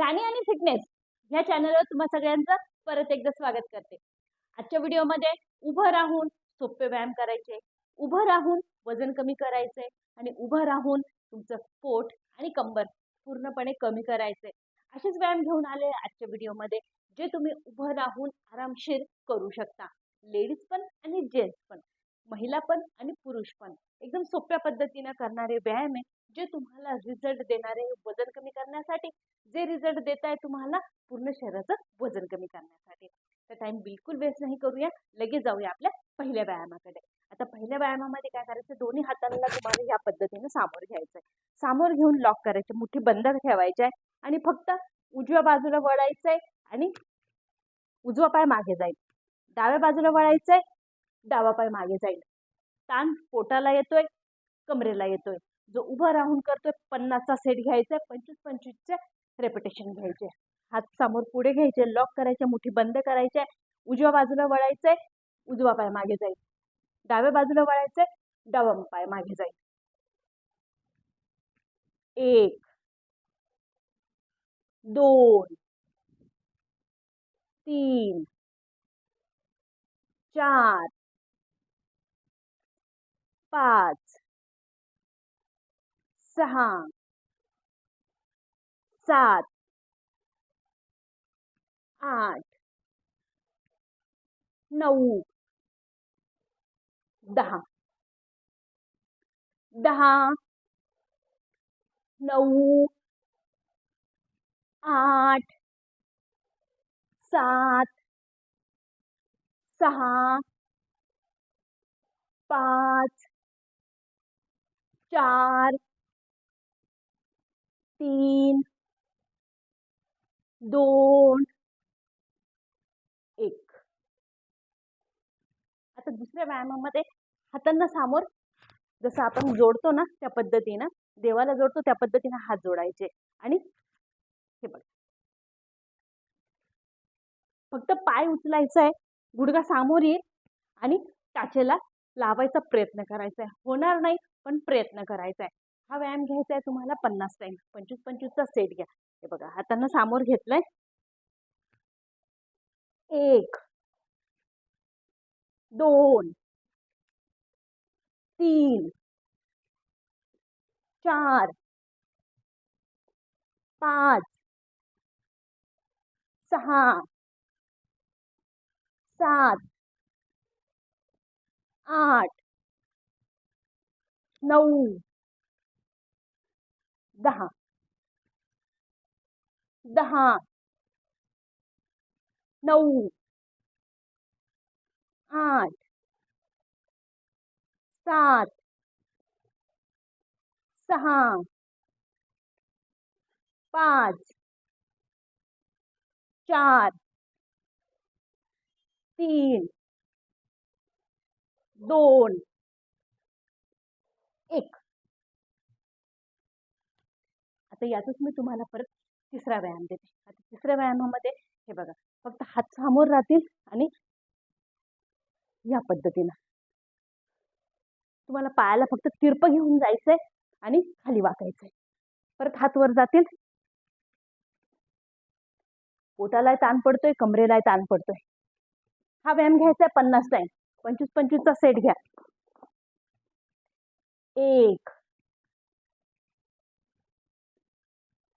राणी आणि फिटनेस या चॅनलवर तुम्हा सगळ्यांचं परत एकदा स्वागत करते. आजच्या व्हिडिओमध्ये उभं राहून सोपे व्यायाम करायचे उभं राहून वजन कमी करायचे आणि उभं राहून तुमचं पोट आणि कंबर पूर्णपणे कमी करायचे. असेच व्यायाम घेऊन आले आजच्या व्हिडिओमध्ये जे तुम्ही उभं राहून आरामशीर करू शकता. लेडीज पण आणि जेंट्स पण महिला पण आणि पुरुष पण. एकदम सोप्या पद्धतीनं करणारे व्यायाम आहे. जे तुम्हाला रिझल्ट देणारे वजन कमी करण्यासाठी. जे रिझल्ट देत आहे तुम्हाला पूर्ण शरीराचं वजन कमी करण्यासाठी. तर टाइम बिलकुल वेस्ट नाही करूया. लगेच जाऊया आपल्या पहिल्या व्यायामाकडे. आता पहिल्या व्यायामामध्ये काय करायचं? दोन्ही हातांना तुम्हाला या पद्धतीनं सामोर घ्यायचं आहे सामोर घेऊन लॉक करायचे. मुठी बंद ठेवायचे आहे. आणि फक्त उजव्या बाजूला वळायचं आहे आणि उजवा पाय मागे जाईल. डाव्या बाजूला वळायचं आहे डावा पाय मागे जाईल. ताण पोटाला येतोय कमरेला येतोय. जो उभं राहून करतोय पन्नासचा सेट घ्यायचा आहे पंचवीस पंचवीसचे रेपिटेशन घ्यायचे हात समोर पुढे घ्यायचे लॉक करायचे मुठी बंद करायचे उजव्या बाजूला वळायचंय उजवा पाय मागे जाईल. डाव्या बाजूला वळायचंय डावा पाय मागे जाईल. एक दोन तीन चार पाच सहा सात आठ नऊ दहा दहा नऊ आठ सात सहा पाच चार तीन दोन एक. आता दुसऱ्या व्यायामामध्ये हातांना समोर जसं आपण जोडतो ना त्या पद्धतीनं देवाला जोडतो त्या पद्धतीनं हात जोडायचे. आणि हे बघ. फक्त पाय उचलायचा आहे गुडघा समोर येईल आणि टाचेला लावायचा प्रयत्न करायचा आहे होणार नाही पण प्रयत्न करायचा आहे हा व्यायाम घ्यायचा आहे तुम्हाला पन्नास टाईम पंचवीस पंचवीसचा सेट घ्या. हे बघा हातांना सामोर घेतलंय. एक दोन तीन चार पाच सहा सात आठ नऊ दहा. दहा. नऊ. आठ. सात. सहा. पाच. चार. तीन. दोन. एक. आता यातच मी तुम्हाला परत तिसरा व्यायाम देते. आता तिसऱ्या व्यायामामध्ये हे बघा फक्त हात समोर राहतील आणि या पद्धतीनं. तुम्हाला पायाला फक्त तिरप घेऊन जायचंय आणि खाली वाकायचंय. परत हात वर जातील. पोटाला ताण पडतोय कमरेला ताण पडतोय. हा व्यायाम घ्यायचा आहे पन्नास टाइम पंचवीस पंचवीसचा सेट घ्या. एक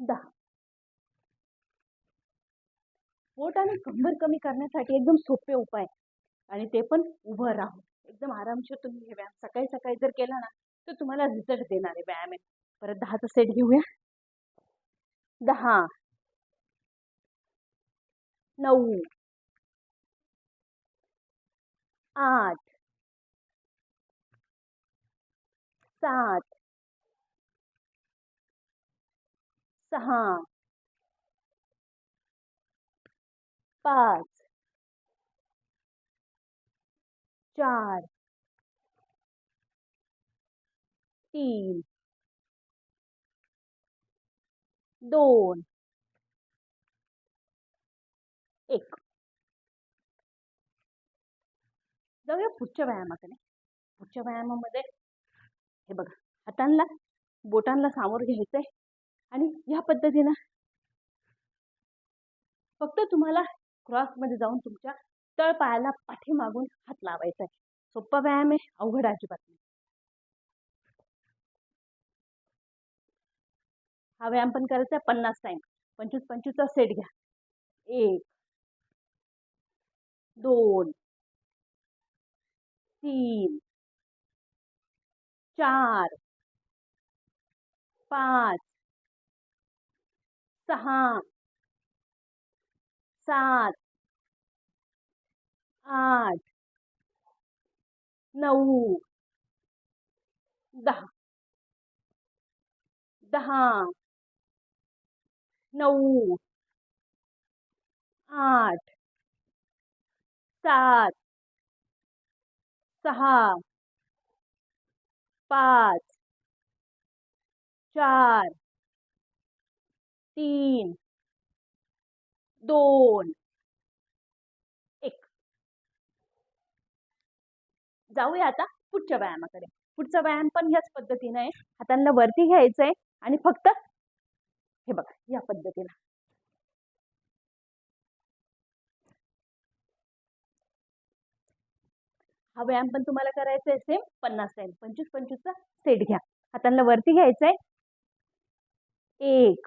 दहा. पोट आणि कंबर कमी करण्यासाठी एकदम सोपे उपाय आणि ते पण उभं राहून. एकदम आरामशीर तुम्ही हे व्यायाम सकाळी सकाळी जर केला ना तर तुम्हाला रिझल्ट देणारे व्यायाम आहे. परत दहाचा सेट घेऊया. दहा. नऊ. आठ. सात. सहा. पाच. चार. तीन. दोन. एक. जाऊया पुढच्या व्यायामाकडे. पुढच्या व्यायामामध्ये हे बघा हातांना बोटांना सामोर घ्यायचंय. आणि या पद्धतीनं फक्त तुम्हाला क्रॉसमध्ये जाऊन तुमच्या तळपायाला पाठीमागून हात लावायचा आहे. सोप्पा व्यायाम आहे अवघड अजिबात नाही. हा व्यायाम पण करायचा आहे पन्नास टाइम पंचवीस पंचवीसचा सेट घ्या. एक दोन तीन चार पाच सहा सात आठ नऊ दहा दहा नऊ आठ सात सहा पाच चार तीन दोन एक. जाऊया आता पुढच्या व्यायामाकडे. पुढचा व्यायाम पण ह्याच पद्धतीने आहे. हातांना वरती घ्यायचंय आणि फक्त हे बघा या पद्धतीनं. हा व्यायाम पण तुम्हाला करायचा आहे सेम पन्नास टाइम पंचवीस पंचवीसचा सेट घ्या. हातांना वरती घ्यायचंय. एक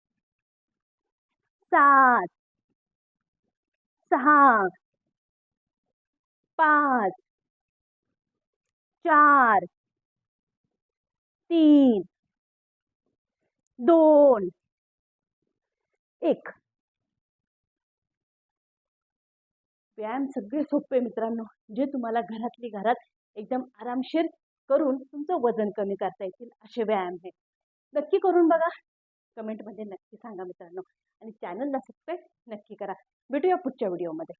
सात सहा पाच चार तीन दोन एक. व्यायाम सगळे सोपे मित्रांनो. जे तुम्हाला घरातली घरात एकदम आरामशीर करून तुमचं वजन कमी करता येतील असे व्यायाम आहे नक्की करून बघा. कमेंटमध्ये नक्की सांगा मित्रांनो. आणि चॅनलला सबस्क्राईब नक्की करा. भेटूया पुढच्या व्हिडिओमध्ये.